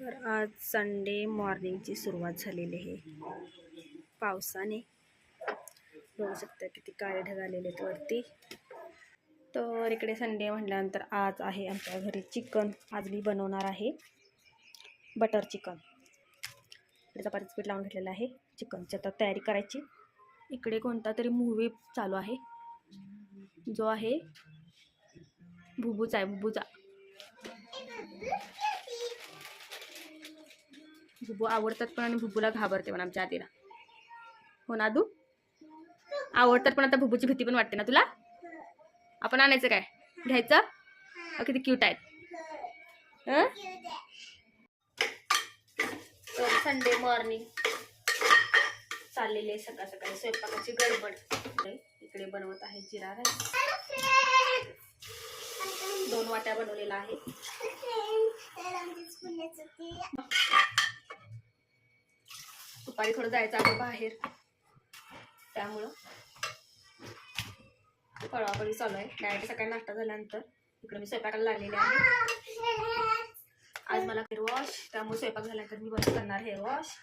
तर आज संडे मॉर्निंगची सुरुवात झालेली आहे. पावसाने बघू शकता किती काळे ढग आलेले आहेत वरती. तर इकडे संडे म्हटल्यानंतर आज आहे आमच्या घरी चिकन. आज मी बनवणार आहे बटर चिकन. इकडे चपातीचं पीठ लावून घेतलेलं आहे. चिकनची आता तयारी करायची. इकडे कोणता तरी मूवी चालू आहे. जो आहे भुबूचा आहे भुबूचा भुबू आवडतात पण आणि भुबूला घाबरते पण आमच्या आधीला. हो ना आदू? आवडतात पण आता भुबूची भीती पण वाटते ना तुला? आपण आणायचं काय? घ्यायचं? किती क्यूट आहेत. हं? तर संडे मॉर्निंग चाललेली आहे सकाळ सकाळी स्वयंपाकाची गडबड. इकडे बनवत आहे जिरा राईस. दोन वाट्या बनवलेला आहे. दुपारी थोडं जायचं आहे बाहेर. त्यामुळं पळापळी चालू आहे. डायरेक्ट सकाळी नाश्ता झाल्यानंतर इकडे मी स्वयंपाकाला लागलेले आहे. आज मला हेअर वॉश त्यामुळे स्वयंपाक झाल्यानंतर मी बंद करणार हेअर वॉश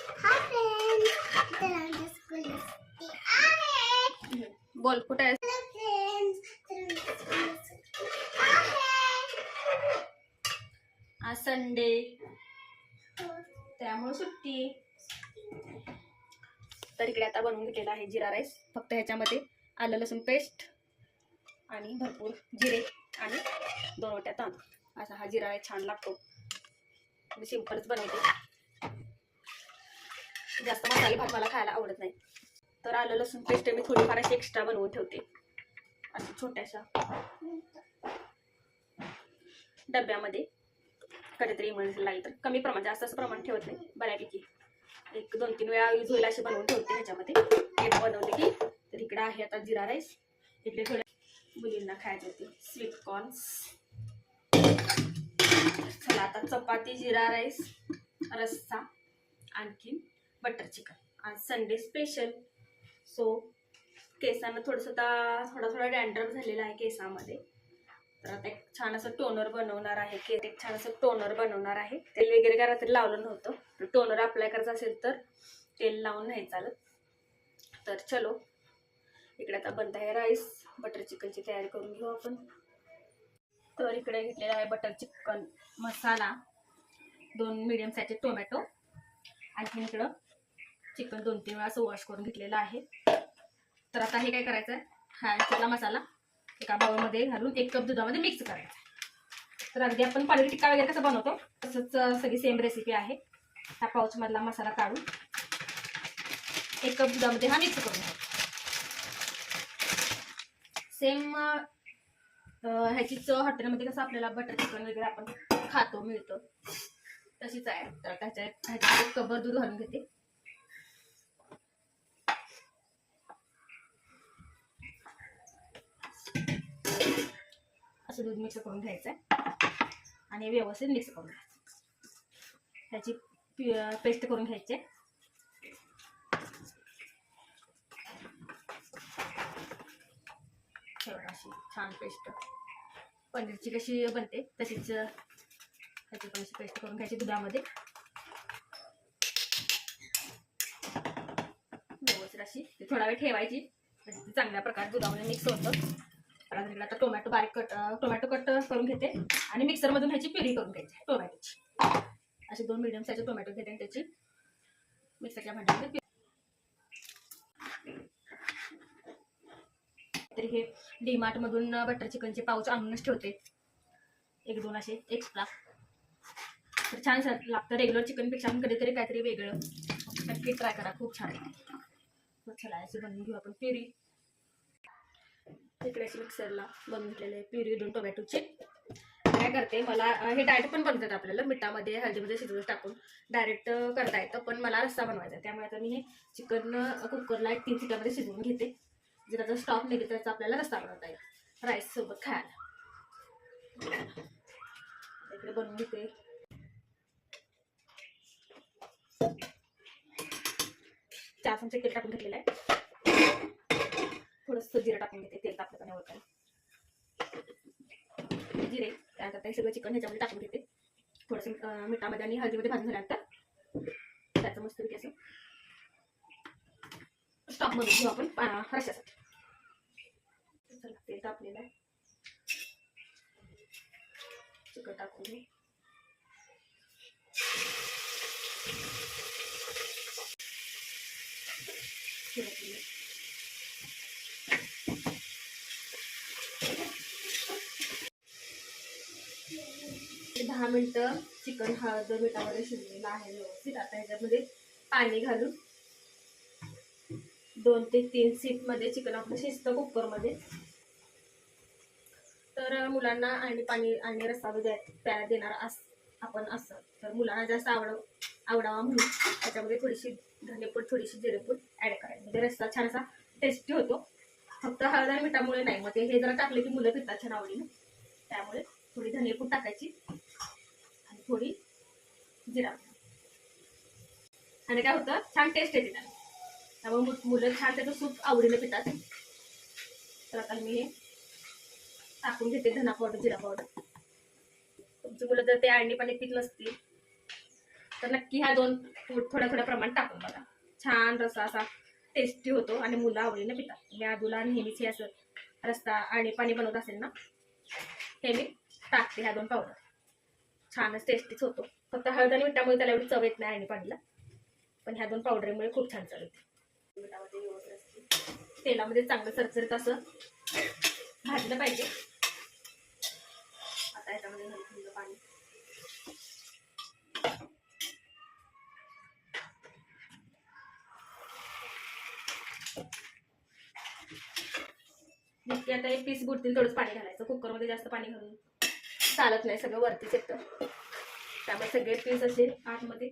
बोल कुठे आहे आज संडे त्यामुळे सुट्टी. तर इकडे आता बनवून घेतलेला आहे जिरा राईस. फक्त ह्याच्यामध्ये आलं लसूण पेस्ट आणि भरपूर जिरे आणि दोन वाट्या तांदूळ. असा हा जिरा राईस छान लागतो. मी सिम्पलच बनवते. जास्त मसाले भात मला खायला आवडत नाही. तर आलं लसूण पेस्ट मी थोडीफार अशी एक्स्ट्रा बनवून ठेवते. असं छोट्याशा डब्यामध्ये. कधीतरी इमर्जन्सी लागेल तर कमी प्रमाण जास्त असं प्रमाण ठेवत नाही. बऱ्यापैकी. एक दोन तीन वेळा यूज होईल असे बनवून ठेवते ह्याच्यामध्ये. एक बनवले की तर इकडे आहे आता जिरा राईस इकडे थोडे मुलींना खायचे होते. स्वीट कॉर्न्स चला आता चपाती जिरा राईस रस्सा आणखीन बटर चिकन आज संडे स्पेशल सो केसांना थोडंसं आता थोडा थोडा डॅन्ड्रफ झालेला आहे केसामध्ये. तर आता एक छान असं टोनर बनवणार आहे की एक छान असं टोनर बनवणार आहे. तेल वगैरे काय रात्री लावलं नव्हतं तर टोनर अप्लाय करायचं असेल तर तेल लावून नाही चालत. तर चलो इकडे आता बनत आहे राईस बटर चिकनची तयारी करून घेऊ आपण. तर इकडे घेतलेला आहे बटर चिकन मसाला दोन मिडियम साईजचे टोमॅटो आणखीन इकडं चिकन दोन तीन वेळा असं वॉश करून घेतलेलं आहे. तर आता हे काय करायचं आहे हा चिकला मसाला. एका बाउलमध्ये घालून एक कप दुधामध्ये मिक्स करायचा. तर अगदी आपण पनीर टिक्का वगैरे कसं बनवतो तसंच सगळी सेम रेसिपी आहे. ह्या पाऊचमधला मसाला काढून एक कप दुधामध्ये हा मिक्स करून घ्यायचा. सेम ह्याची चव हॉटेलमध्ये कसं आपल्याला बटर चिकन वगैरे आपण खातो मिळतो तशीच आहे. तर त्याच्या ह्याच्यात कबर दूध घालून घेते. असं दूध मिक्स करून घ्यायचं आहे आणि व्यवस्थित मिक्स करून घ्यायचं. ह्याची पेस्ट करून घ्यायची. आहे. अशी छान पेस्ट पनीरची कशी बनते तशीच ह्याची पण अशी पेस्ट करून घ्यायची दुधामध्ये. व्यवस्थित अशी थोडा वेळ ठेवायची. चांगल्या प्रकारे दुधामध्ये मिक्स होतं. परत इकडे आता टोमॅटो बारीक कट टोमॅटो कट करून घेते. आणि मिक्सरमधून ह्याची प्युरी करून घ्यायची टोमॅटोची. असे दोन मिडियम साईजचे टोमॅटो घेते आणि त्याची मिक्सरच्या भांड्यामध्ये तरी हे डीमार्ट मधून बटर चिकनचे पाऊच आणूनच ठेवते. एक दोन असे एक्स्ट्रा तर छान लागतं रेग्युलर चिकनपेक्षा आपण कधीतरी काहीतरी वेगळं. नक्की ट्राय करा खूप छान. आहे तर चला बनवून घेऊ आपण प्युरी तिकडे मिक्सरला बनवून घेतलेले प्युरी दोन टोमॅटोचे. काय करते मला हे डायरेक्ट पण बनतात आपल्याला मिठामध्ये हळदीमध्ये शिजवून टाकून. डायरेक्ट करता येतं पण मला रस्सा बनवायचा आहे. त्यामुळे आता मी हे चिकन कुकरला एक तीन सिटामध्ये शिजवून घेते. जर आता स्टॉप निघेल त्याचा आपल्याला रस्सा बनवता येईल राईस सोबत खायला. इकडे बनवून घेते. चार चमचे तेल टाकून घेतलेलं आहे. थोडंसं जिरं टाकून घेते तेल टाकलं का नाही ओळखायला जिरे त्यानंतर ते सगळं चिकन ह्याच्यामध्ये टाकून घेते. थोडंसं मिठामध्ये आणि हळदीमध्ये भाजून झाल्यानंतर त्याचं मस्तपैकी असं स्टॉकमध्ये घेऊ आपण रशासाठी चला तेल टाकलेलं आहे. चिकन टाकून घेऊ. you. दहा मिनटं चिकन हळद मिठामध्ये शिजलेलं आहे व्यवस्थित. आता ह्याच्यामध्ये पाणी घालून दोन ते तीन सीटमध्ये चिकन आपलं शिजतं कुकरमध्ये. तर मुलांना आणि पाणी आणि रस्सा द्या प्यायला देणार अस आपण असं. तर मुलांना जास्त आवड आवडावा म्हणून त्याच्यामध्ये थोडीशी धनेपूड थोडीशी जिरेपूड ॲड करायची. म्हणजे रस्सा छान असा टेस्टी होतो. फक्त हळद आणि मिठामुळे नाही. मग ते हे जरा टाकले की मुलं पितात छान आवडीनं. त्यामुळे थोडी धनेपूड टाकायची. थोडी जिरा. आणि काय होतं? छान टेस्ट येते त्याला. त्यामुळे मुलं छान त्याचं सूप आवडीने पितात. तर आता मी हे टाकून घेते धना पावडर जिरा पावडर तुमची मुलं जर ते आणणी पाणी पित नसतील तर नक्की ह्या दोन थोड्या थोड्या प्रमाणात टाकून बघा. छान रसा असा टेस्टी होतो आणि मुलं आवडीने पितात. मी आदूला नेहमीच हे असं रस्ता आणि पाणी बनवत असेल ना हे मी टाकते ह्या दोन पावडर छानच टेस्टीच होतो. फक्त हळद आणि मिठामुळे त्याला एवढी चव येत नाही आणि पाणीला पण ह्या दोन पावडरमुळे खूप छान चव येते. मिठामध्ये व्यवस्थित तेलामध्ये चांगलं सरसरीत असं भाजलं पाहिजे. आता याच्यामध्ये थंड पाणी. आता हे पीस बुडतील थोडंच पाणी घालायचं. कुकरमध्ये जास्त पाणी घालून. चालत नाही सगळं वरतीच येतं. त्यामुळे सगळे पीस असे आतमध्ये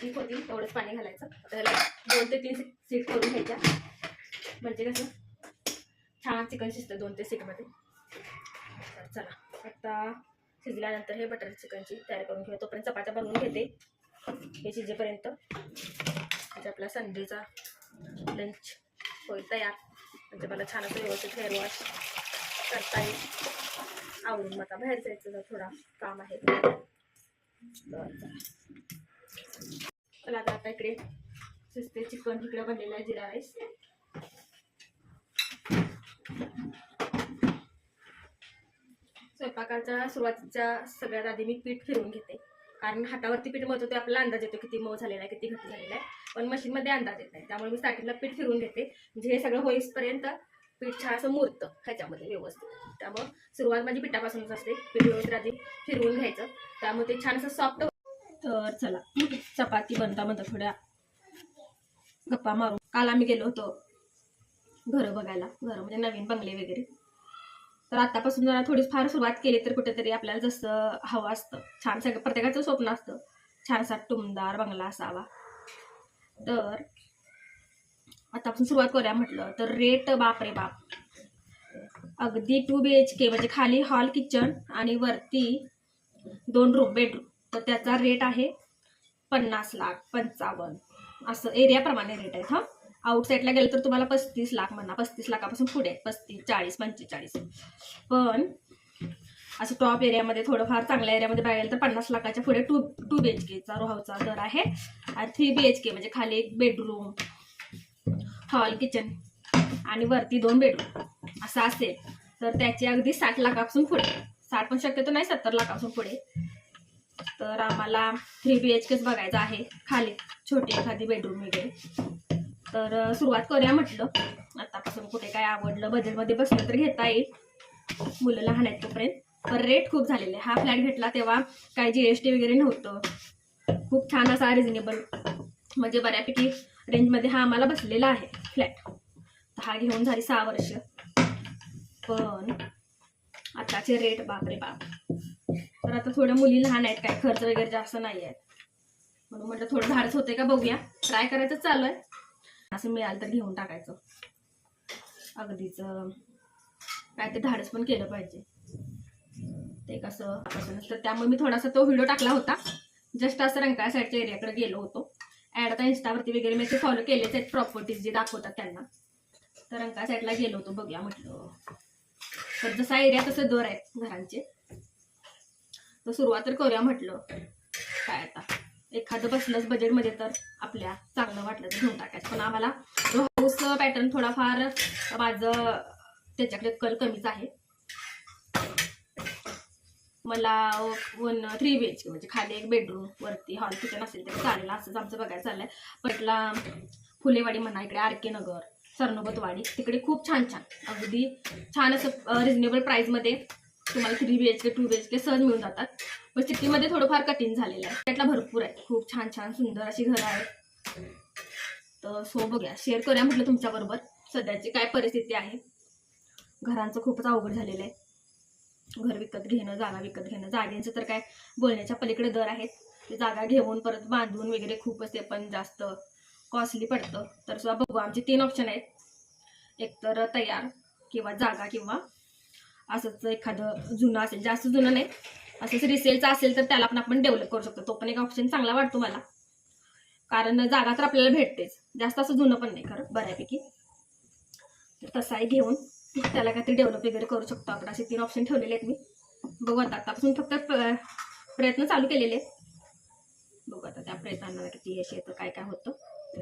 डीप होती तेवढंच पाणी घालायचं. त्याला दोन ते तीन सीट करून घ्यायच्या. म्हणजे कसं छान चिकन शिजतं दोन ते सीटमध्ये तर चला आता शिजल्यानंतर हे बटर चिकनची तयारी करून घेऊ. तोपर्यंत चपात्या बनवून घेते. हे शिजेपर्यंत. म्हणजे आपला संडेचा लंच होईल तयार. म्हणजे मला छान असं व्यवस्थित हेअर वॉश करता येईल. आवरून मग आता बाहेर जायचं जरा थोडा काम आहे. आता आता इकडे शिजते चिकन इकडे बनलेलं आहे जिरा राईस. स्वयंपाकाच्या सुरुवातीच्या सगळ्यात आधी मी पीठ फिरवून घेते. कारण हातावरती पीठ मत होते आपला अंदाज येतो किती मऊ झालेला आहे किती घट्ट झालेला आहे. पण मशीनमध्ये अंदाज येत नाही. त्यामुळे मी स्टार्टिंगला पीठ फिरवून घेते. म्हणजे हे सगळं होईसपर्यंत पीठ छान असं मुरतं ह्याच्यामध्ये व्यवस्थित. त्यामुळं सुरुवात माझी पिठापासूनच असते. पीठ व्यवस्थित आधी फिरवून घ्यायचं. त्यामुळे ते छान असं सॉफ्ट तर चला चपाती बनता बनता थोड्या गप्पा मारून काल आम्ही गेलो होतो घरं बघायला. घरं म्हणजे नवीन बंगले वगैरे. तर आतापासून जरा थोडी फार सुरुवात केली तर कुठेतरी आपल्याला जसं हवं असतं. छान सगळं प्रत्येकाचं स्वप्न असतं. छानसा टुमदार बंगला असावा. तर आतापासून सुरुवात करूया म्हटलं. तर रेट बाप रे बाप. अगदी टू बी एच के म्हणजे खाली हॉल किचन आणि वरती दोन रूम बेडरूम तर त्याचा रेट आहे पन्नास लाख पंचावन्न. असं एरियाप्रमाणे रेट आहेत हां. आउटसाईडला गेलं तर तुम्हाला पस्तीस लाख म्हणा पस्तीस लाखापासून पुढे. आहेत पस्तीस चाळीस पंचेचाळीस. पण असं टॉप एरियामध्ये थोडंफार चांगल्या एरियामध्ये बघायला तर पन्नास लाखाच्या पुढे टू टू बी एच केचा रोहावचा दर आहे. आणि थ्री बी एच के म्हणजे खाली एक बेडरूम हॉल किचन आणि वरती दोन बेडरूम असं असेल. तर त्याची अगदी साठ लाखापासून पुढे. साठ पण शक्यतो नाही सत्तर लाखापासून पुढे. तर आम्हाला थ्री बी एच केच बघायचं आहे. खाली छोटी एखादी बेडरूम वगैरे. तर सुरुवात करूया म्हटलं. आतापासून कुठे काय आवडलं बजेटमध्ये बसलं तर घेता येईल. मुलं लहान आहेत तोपर्यंत. पण रेट खूप झालेले. हा फ्लॅट घेतला तेव्हा काय जी एस टी वगैरे नव्हतं. खूप छान असा रिझनेबल म्हणजे बऱ्यापैकी रेंजमध्ये हा आम्हाला बसलेला आहे फ्लॅट. हा घेऊन झाली सहा वर्ष. पण आताचे रेट बापरे बाप. तर आता थोड्या मुली लहान आहेत काय खर्च वगैरे जास्त नाही आहेत. म्हणून म्हटलं थोडं धाडस होते का बघूया. ट्राय करायचं चालू आहे. असं मिळालं तर घेऊन टाकायचं. अगदीच काय ते धाडस पण केलं पाहिजे. ते कसं तर त्यामुळे मी थोडासा तो व्हिडिओ टाकला होता. जस्ट असं रंकाळ्या साईडच्या एरियाकडे गेलो होतो. ॲड आता इंस्टावरती वगैरे मी ते फॉलो केलेच आहेत प्रॉपर्टीज जे दाखवतात त्यांना. तर अंका साईडला गेलो होतो बघूया म्हटलं. तर जसा एरिया तसं दर आहेत घरांचे. तर सुरुवात तर करूया म्हटलं. काय आता? एखादं बसलंच बजेटमध्ये तर आपल्या चांगलं वाटलं तर घेऊन टाकायचं. पण आम्हाला हाऊस पॅटर्न थोडाफार माझं त्याच्याकडे कल कमीच आहे. मला one three B H K म्हणजे खाली एक बेडरूम वरती हॉल किचन असेल तर चालेल. असंच आमचं बघायला चाललंय. पटला फुलेवाडी म्हणा इकडे आर के नगर सरनोबतवाडी. तिकडे खूप छान छान. अगदी छान असं रिजनेबल प्राईजमध्ये तुम्हाला three B H K two B H K सहज मिळून जातात. पण सिटीमध्ये थोडंफार कठीण झालेलं आहे. त्यातला भरपूर आहे. खूप छान छान सुंदर अशी घरं आहेत. तर सो बघूया. शेअर करूया म्हटलं तुमच्याबरोबर. सध्याची काय परिस्थिती आहे. घरांचं खूपच अवघड झालेलं आहे. घर विकत घेणं जागा विकत घेणं. जागेंचं तर काय बोलण्याच्या पलीकडे दर आहेत. ते जागा घेऊन परत बांधून वगैरे खूपच ते पण जास्त कॉस्टली पडतं. तर सुद्धा बघू. आमचे तीन ऑप्शन आहेत. एकतर तयार किंवा जागा किंवा असंच एखादं जुनं असेल. जास्त जुनं नाही. असंच रिसेलचं असेल तर त्याला पण आपण डेव्हलप करू शकतो. तो पण एक ऑप्शन चांगला वाटतो मला. कारण जागा तर आपल्याला भेटतेच. जास्त असं जुनं पण नाही खरं बऱ्यापैकी. तर तसाही घेऊन त्याला काहीतरी डेव्हलप वगैरे करू शकतो आपण. असे तीन ऑप्शन ठेवलेले आहेत मी. बघू आता. आतापासून फक्त प्रयत्न चालू केलेले आहेत. बघू आता त्या प्रयत्नांना किती यश येतं काय काय होतं.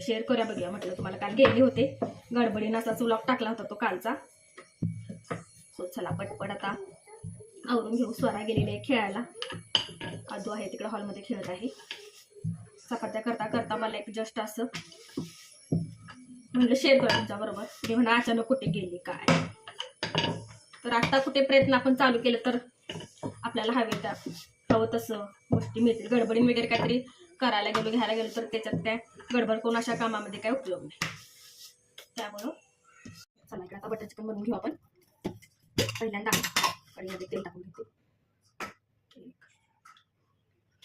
शेअर करूया बघूया. म्हटलं तुम्हाला काल गेले होते. गडबडीनं असाच व्लॉग टाकला होता तो कालचा. सो चला पटपट आता आवरून घेऊ. स्वरा गेलेले आहे खेळायला. आजू आहे तिकडे हॉलमध्ये खेळत आहे. चपात्या करता करता मला एक जस्ट असं म्हणलं शेअर करा तुमच्याबरोबर. मी म्हणा अचानक कुठे गेली? काय? तर आता कुठे प्रयत्न आपण चालू केलं तर आपल्याला हवे त्या हवं तसं गोष्टी मिळतील. गडबडीन वगैरे काहीतरी करायला गेलो घ्यायला गेलो तर त्याच्यात त्या गडबड कोण अशा कामामध्ये काय उपयोग नाही. त्यामुळं चला आता बटर चिकन बनवून घेऊ आपण. पहिल्यांदा कढईमध्ये तेल टाकून घेतो.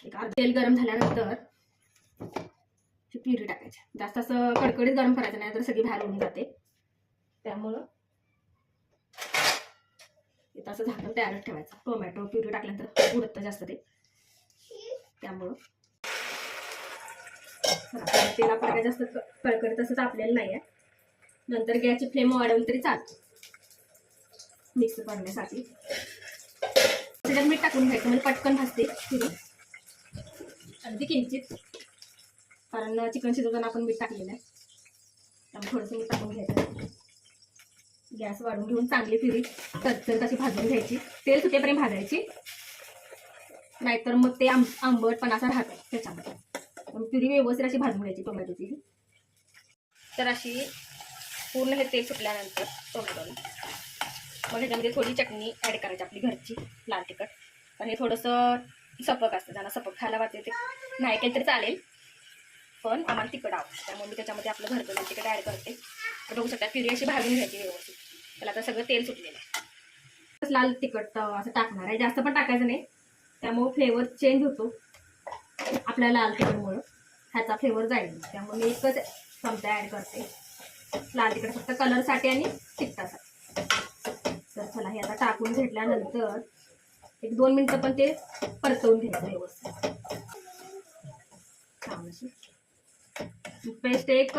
एक अर्ध तेल गरम झाल्यानंतर ही प्युरी टाकायची. जास्त असं कडकडीत गरम करायचं नाही तर सगळी बाहेर होऊन जाते. त्यामुळं इथं असं झाकण तयारच ठेवायचं. टोमॅटो प्युरी टाकल्यानंतर उडतं जास्त ते. त्यामुळं. तेल आपण काय जास्त क- तसंच असं तापलेलं नाही आहे. नंतर गॅसची फ्लेम वाढवली तरी चालतो. मिक्स करण्यासाठी. त्याच्यात मीठ टाकून घ्यायचं म्हणजे पटकन भाजते. पुरी अगदी किंचित. कारण चिकन शिजवताना आपण मीठ टाकलेलं आहे. त्यामुळे थोडंसं मीठ टाकून घ्यायचं. गॅस वाढून घेऊन चांगली फिरी. तर तशी भाजून घ्यायची. तेल सुटेपर्यंत भाजायची. नाहीतर मग ते आंब आंबटपणा असा राहतं त्याच्यामध्ये. फिरी व्यवस्थित अशी भाजून घ्यायची टोमॅटोची. तर अशी पूर्ण हे तेल सुटल्यानंतर टोमॅटोला मग ह्याच्यामध्ये थोडी चटणी ॲड करायची आपली घरची लाल तिखट. पण हे थोडंसं सपक असतं. ज्यांना सपक खायला वाटते ते. नाही केलं तरी चालेल. पण आम्हाला तिखट आवडतं. त्यामुळे मी त्याच्यामध्ये आपलं घरचं लाल तिखट ॲड करते. तर बघू शकता प्युरी अशी भाजून घ्यायची व्यवस्थित. त्याला आता सगळं तेल सुटलेलं आहे. लाल तिखट असं टाकणार आहे. जास्त पण टाकायचं नाही. त्यामुळे फ्लेवर चेंज होतो. आपल्या लाल तिखटमुळं. ह्याचा फ्लेवर जाईल. त्यामुळे मी एकच चमचा ॲड करते. लाल तिखट फक्त कलरसाठी आणि तिखटासाठी. तर चला हे आता टाकून घेतल्यानंतर एक दोन मिनटं पण ते परतवून घ्यायचं व्यवस्थित. छान अशी पेस्ट एक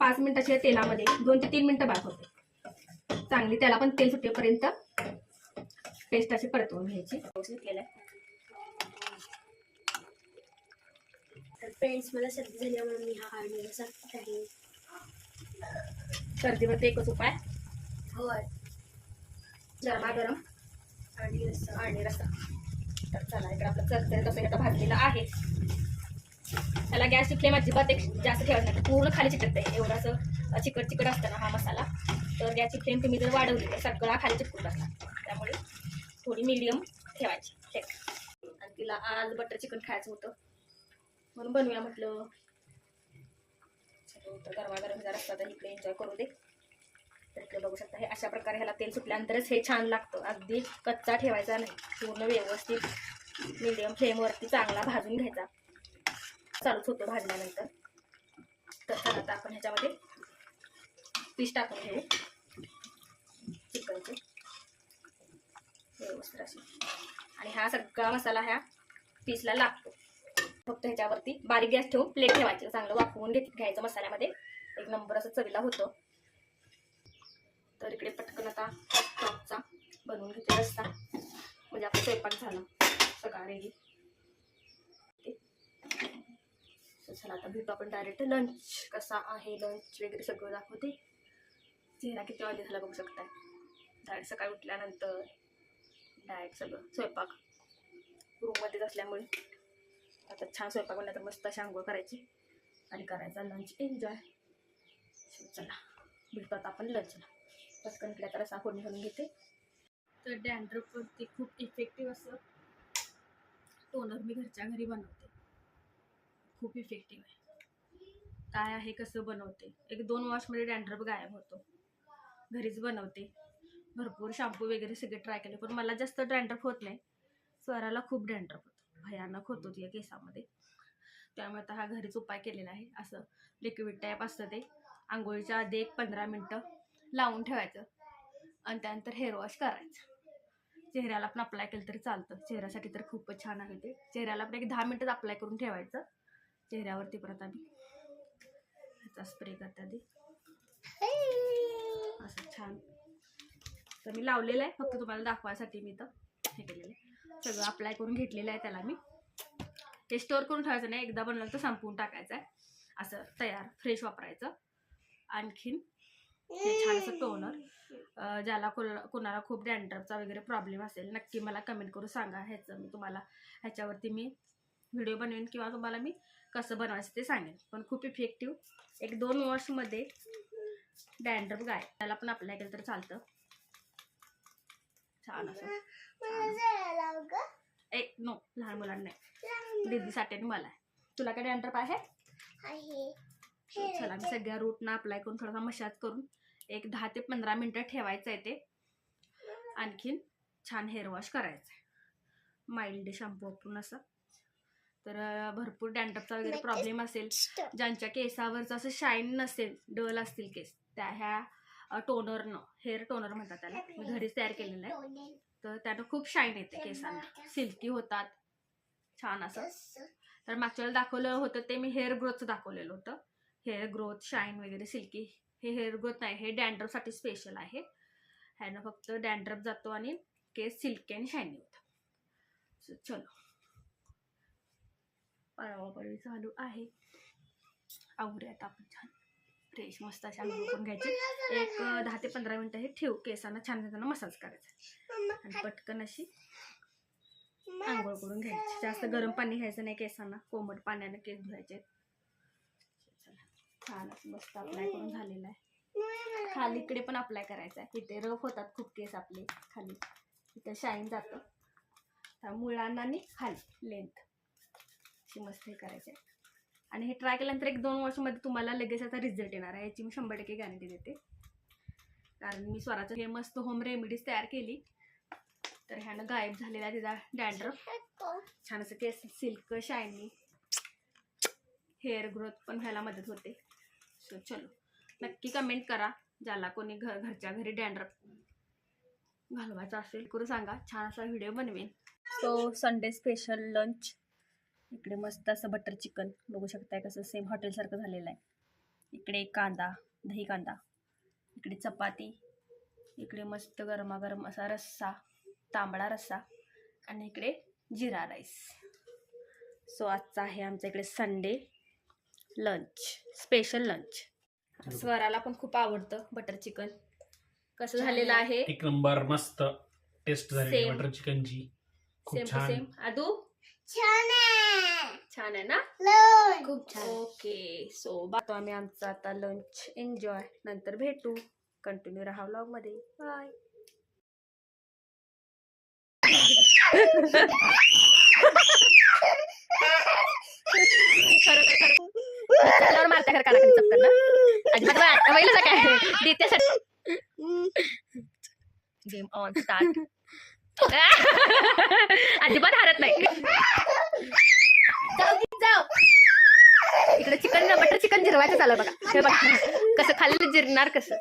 पाच मिनिटाची या तेलामध्ये दोन ते तीन मिनिटं बाद होते चांगली त्याला पण तेल सुटेपर्यंत पेस्ट अशी परतवून घ्यायची. आहे तर फ्रेंड्स मला सर्दी झाल्यामुळे मी हा काढलेला सांगत आहे सर्दीमध्ये एकच उपाय. होय. गरमागरम आणि रस्सा आणि रसा तर चला इकडे आपलं कसं आता भाजलेलं आहे. त्याला गॅसची फ्लेम अजिबात एक जास्त ठेवायचं नाही. पूर्ण खाली चिकटते एवढं असं चिकट चिकट असतं ना हा मसाला. तर गॅसची फ्लेम तुम्ही जर वाढवली तर सगळा खाली चिकटून बसणार. त्यामुळे थोडी मीडियम ठेवायची. फ्लेम आणि तिला आज बटर चिकन खायचं होतं. म्हणून बनवूया म्हटलं. तर गरमागरम जरा रस्ता तर इकडे एन्जॉय करू दे. तर इकडे बघू शकता हे अशा प्रकारे ह्याला तेल सुटल्यानंतरच हे छान लागतं. अगदी कच्चा ठेवायचा नाही. पूर्ण व्यवस्थित मीडियम फ्लेमवरती चांगला भाजून घ्यायचा. चालूच होतं भाजल्यानंतर. तर आता आपण ह्याच्यामध्ये पीस टाकून घेऊ. चिकनचे. व्यवस्थित असे आणि हा सगळा मसाला ह्या पीसला लागतो. फक्त ह्याच्यावरती बारीक गॅस ठेवून प्लेट ठेवायचं. चांगलं वाफवून घेत घ्यायचं मसाल्यामध्ये. एक नंबर असं चवीला होतं. तर इकडे पटकन आता टॉपचा बनवून घेते रस्ता म्हणजे आपला स्वयंपाक झाला. सगळा रेडी चला आता भेटू आपण डायरेक्ट लंच कसा आहे लंच वगैरे सगळं दाखवते. चेहरा किती ऑइली झाला बघू शकताय. डायरेक्ट सकाळी उठल्यानंतर डायरेक्ट सगळं. स्वयंपाक. रूममध्येच असल्यामुळे. आता छान स्वयंपाक बनला तर मस्त अशी आंघोळ करायची. आणि करायचा लंच एन्जॉय चला भेटतो आता आपण लंचला पटकन इकडे तर असा फोडणी घालून घेते. तर डॅन्ड्रफवरती खूप इफेक्टिव्ह असं टोनर मी घरच्या घरी बनवते. खूप इफेक्टिव्ह आहे. काय आहे कसं बनवते? एक दोन वॉशमध्ये डँड्रप गायब होतो. घरीच बनवते. भरपूर शॅम्पू वगैरे सगळे ट्राय केले पण मला जास्त डँड्रप होत नाही. स्वराला खूप डँड्रप होतो. भयानक होतो या केसामध्ये. त्यामुळे आता हा घरीच उपाय केलेला आहे. असं लिक्विड टाईप असतं ते. आंघोळीच्या आधी एक पंधरा मिनटं लावून ठेवायचं. आणि त्यानंतर हेअर वॉश करायचं. चेहऱ्याला पण अप्लाय केलं तरी चालतं. चेहऱ्यासाठी तर खूपच छान आहे ते. चेहऱ्याला पण एक दहा मिनटं अप्लाय करून ठेवायचं. चेहऱ्यावरती परत आम्ही ह्याचा स्प्रे करता आधी असं छान. तर मी लावलेलं आहे फक्त तुम्हाला दाखवायसाठी मी तर हे केलेलं आहे. सगळं अप्लाय करून घेतलेलं आहे त्याला मी. ते स्टोअर करून ठेवायचं नाही एकदा बनवलं तर संपवून टाकायचं आहे. असं तयार फ्रेश वापरायचं. आणखीन हे छान असं टोनर ज्याला कोण कोणाला खूप डॅन्ड्रफचा वगैरे प्रॉब्लेम असेल नक्की मला कमेंट करून सांगा. ह्याचं मी तुम्हाला ह्याच्यावरती मी व्हिडिओ बनवेन किंवा तुम्हाला मी कसं बनवायचं ते सांगेन. पण खूप इफेक्टिव्ह एक दोन वॉशमध्ये डॅन्ड्रफ गाय. त्याला पण अप्लाय केलं तर चालतं. छान असं. एक नो लहान मुलांना नाही. दीदीसाठी आणि मला आहे. तुला काय डॅन्ड्रफ आहे? चला मी सगळ्या रूटना अप्लाय करून थोडासा मशाज करून एक दहा ते पंधरा मिनटं ठेवायचं आहे ते. आणखीन छान हेअर वॉश करायचं आहे. माइल्ड शॅम्पू वापरून असं. तर भरपूर डॅन्ड्रफचा वगैरे प्रॉब्लेम असेल. ज्यांच्या केसावरचं असं शाईन नसेल डल असतील केस त्या ह्या टोनरनं हेअर टोनर म्हणतात त्याला. मी घरीच तयार केलेलं आहे. तर त्यानं खूप शाईन येते केसांना. सिल्की होतात. छान असं. तर मागच्या वेळेला दाखवलं होतं ते मी हेअर ग्रोथचं दाखवलेलं होतं. हेअर ग्रोथ शाईन वगैरे सिल्की हे हेअर ग्रोथ नाही हे डॅन्ड्रफसाठी स्पेशल आहे. ह्यानं फक्त डॅन्ड्रफ जातो आणि केस सिल्की आणि शायनी होतं चलो. पळवापळवी चालू आहे. आवरूयात आपण छान. फ्रेश मस्त अशा आंघोळ करून घ्यायची. एक दहा ते पंधरा मिनटं हे ठेवू. केसांना छान त्यांना मसाज करायचा. आणि पटकन अशी आंघोळ करून घ्यायची. जास्त गरम पाणी घ्यायचं नाही केसांना. कोमट पाण्याने केस धुवायचे. छान मस्त अप्लाय करून झालेलं आहे. खाली इकडे पण अप्लाय करायचं आहे. इथे रफ होतात खूप केस आपले. खाली. इथे शाईन जातं. मुळांना आणि खाली. लेंथ याची मस्त हे करायचे आणि हे ट्राय केल्यानंतर एक दोन वर्षामध्ये तुम्हाला लगेच याचा रिझल्ट येणार आहे. याची मी शंभर टक्के गॅरंटी देते. कारण मी स्वराचं हे मस्त होम रेमेडीज तयार केली. तर ह्यानं गायब झालेला तिचा डॅन्ड्रफ छान असं केस सिल्क शायनी हेअर ग्रोथ पण व्हायला मदत होते. सो चलो. नक्की कमेंट करा. ज्याला कोणी घर घरच्या घरी डॅन्ड्रफ घालवायचा असेल करू सांगा. छान असा व्हिडिओ बनवेन. सो संडे स्पेशल लंच इकडे मस्त असं बटर चिकन बघू शकताय कसं सेम हॉटेलसारखं झालेलं आहे. इकडे कांदा दही कांदा इकडे चपाती इकडे मस्त गरमागरम असा रस्सा तांबडा रस्सा आणि इकडे जिरा राईस. सो आजचा आहे आमच्या इकडे संडे लंच स्पेशल लंच स्वराला पण खूप आवडतं बटर चिकन कसं झालेलं आहे. एक नंबर मस्त टेस्ट झाली. बटर चिकनची खूप टू छान. सेम आदू? छान आहे. ना? खूप छान. ओके सो बातो आम्ही आमचा आता लंच एन्जॉय नंतर भेटू. कंटिन्यू राहा व्लॉगमध्ये. बाय खरं अजिबात वैलच काय गेम ऑन स्टार्ट अजिबात हरत नाही. इकडे चिकन बटर चिकन जिरवायचं चालू बघा. हे बघा कसं खाल्लं जिरणार कसं.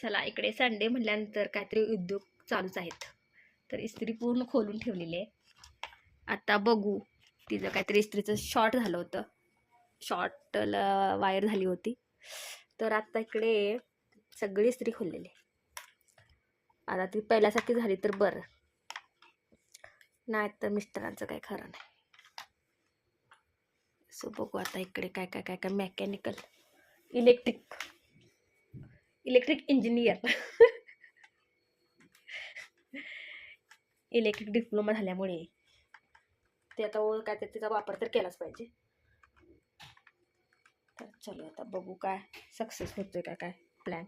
चला इकडे संडे म्हटल्यानंतर काहीतरी उद्योग चालूच आहेत. तर इस्त्री पूर्ण खोलून ठेवलेली आहे. आता बघू तिचं काहीतरी इस्त्रीचं शॉर्ट झालं होतं. शॉर्टला वायर झाली होती. तर आता इकडे सगळी इस्त्री खोललेली आता ती पहिल्यासारखी झाली तर बरं. नाही तर मिस्टरांचं काय खरं नाही. सो बघू आता इकडे काय काय काय काय mechanical electric electric engineer electric diploma झाल्यामुळे ते आता ओ- काय तर त्याचा वापर तर केलाच पाहिजे. तर चलो आता बघू काय सक्सेस होतोय का काय प्लॅन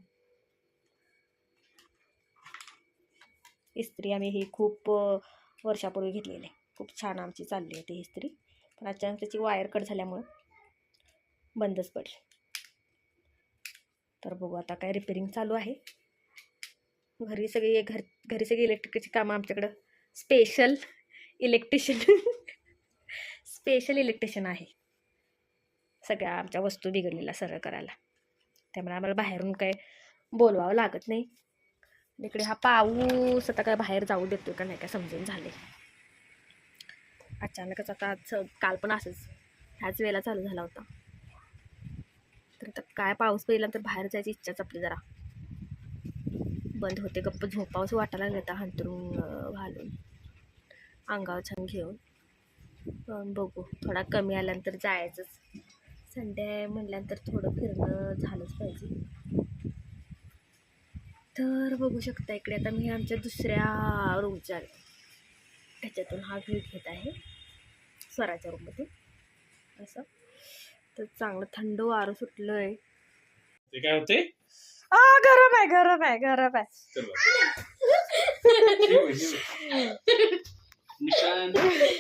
इस्त्री आम्ही ही खूप वर्षापूर्वी घेतलेली. आहे खूप छान आमची चालली होती ही इस्त्री. पण अचानक त्याची वायर कट झाल्यामुळं बंदच पडली. तर बघू आता काय रिपेरिंग चालू आहे. घरी सगळी घर घरी सगळी इलेक्ट्रिकची कामं आमच्याकडं. स्पेशल इलेक्ट्रिशियन स्पेशल इलेक्ट्रिशियन आहे. सगळ्या आमच्या वस्तू बिघडलेल्या सरळ करायला. त्यामुळे आम्हाला बाहेरून काय बोलवावं लागत नाही. इकडे हा पाऊस आता काय बाहेर जाऊ देतोय का नाही काय समजून झाले अचानकच आता काल पण असंच. ह्याच वेळेला चालू झाला होता. तर आता काय पाऊस पहिला तर बाहेर जायची इच्छाच आपली जरा. बंद होते गप्प झोपावंच वाटायला लागलं आता हंतरून घालून. अंगावर छान घेऊन. पण बघू थोडा कमी आल्यानंतर जायचंच. संडे म्हटल्यानंतर थोडं फिरणं झालंच पाहिजे. तर बघू शकता इकडे. आता मी आमच्या दुसऱ्या रूमच्या ह्याच्यातून हा व्ह्यू घेत आहे. स्वराच्या रूममधून असं. तर चांगलं थंड वारं सुटलं आहे ते काय होते? आ गरम आहे गरम आहे गरम आहे. मिशन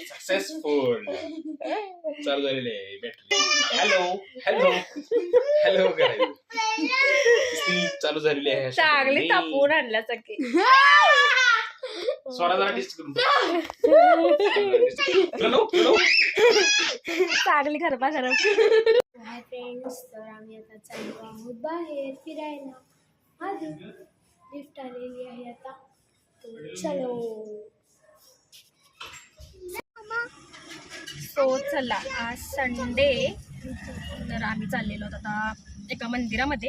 सक्सेसफुल चालू झालेले आहे बॅटरी हॅलो हॅलो हॅलो करायचं इस्त्री चालू झालेली आहे. चांगली. तापवून आणल्यासारखी. स्वरा जरा टेस्ट करून बघ. हॅलो हॅलो चांगली गरबा गरम हाय फ्रेंड्स तर आम्ही आता चाललो आहोत बाहेर फिरायला. आधी लिफ्ट आलेली आहे आता. चलो. सो चला आज संडे तर आम्ही चाललेलो आहोत आता एका मंदिरामध्ये.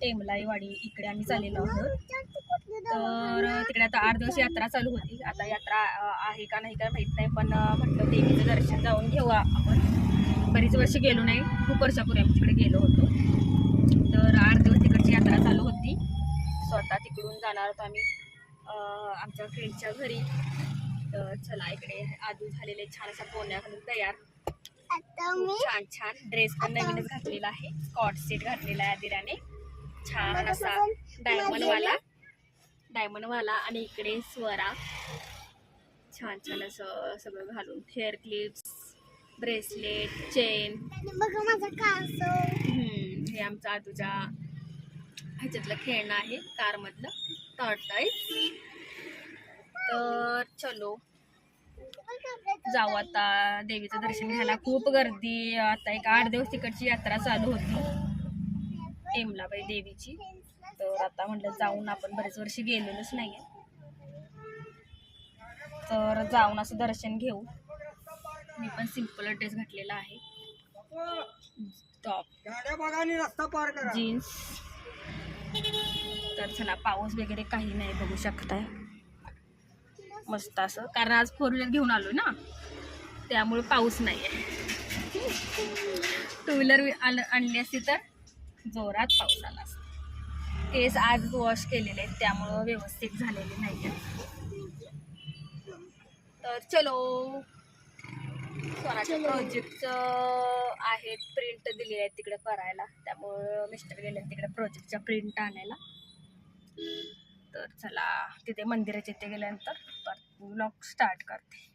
टेमलाईवाडी इकडे आम्ही चाललेलो आहोत. तर तिकडे आता आठ दिवस यात्रा चालू होती. आता यात्रा आहे का नाही का माहीत नाही पण म्हटलं देवीचं दर्शन जाऊन घेऊ आपण. बरीच वर्ष गेलो नाही खूप वर्षापूर्वी आम्ही तिकडे गेलो होतो. तर आठ दिवस तिकडची यात्रा चालू होती. स्वतः तिकडून जाणार होतो आम्ही आमच्या फ्रेंडच्या घरी. तर चला इकडे आदू झालेले छान असा पोण्या घालून तयार. छान छान ड्रेस पण नवीनच घातलेला आहे. स्कॉट सेट घातलेला आहे आदिराने. छान असा डायमंड वाला. डायमंड वाला आणि इकडे स्वरा. छान छान असं सगळं घालून. हेअर क्लिप्स ब्रेसलेट चेन बघा माझा कासो हे आमचं आजूच्या ह्याच्यातलं खेळणं आहे कारमधलं. टॉर्टाईज तर चलो. जाऊ आता देवीचं दर्शन घ्यायला. खूप गर्दी आता एक आठ दिवस तिकडची यात्रा चालू होती. टेमलाबाई देवीची. तर आता म्हटलं जाऊन आपण बरेच वर्षी गेलेलोच नाही तर जाऊन असं दर्शन घेऊ. मी पण सिंपल ड्रेस घातलेला आहे. टॉप रस्ता पार करा. जीन्स तर चला पाऊस वगैरे काही नाही बघू शकताय. मस्त असं. कारण आज फोर व्हीलर घेऊन आलो ना. त्यामुळे पाऊस नाही आहे टू व्हीलर आणली असती तर जोरात पाऊस आला असता. केस आज वॉश केलेले आहेत. त्यामुळं व्यवस्थित झालेले नाही आहेत तर चलो. स्वराच्या प्रोजेक्टचं आहेत प्रिंट दिली आहे तिकडे करायला. त्यामुळं मिस्टर गेले तिकडे प्रोजेक्टच्या प्रिंट आणायला. तर चला तिथे मंदिराच्या इथे गेल्यानंतर ब्लॉग स्टार्ट करते.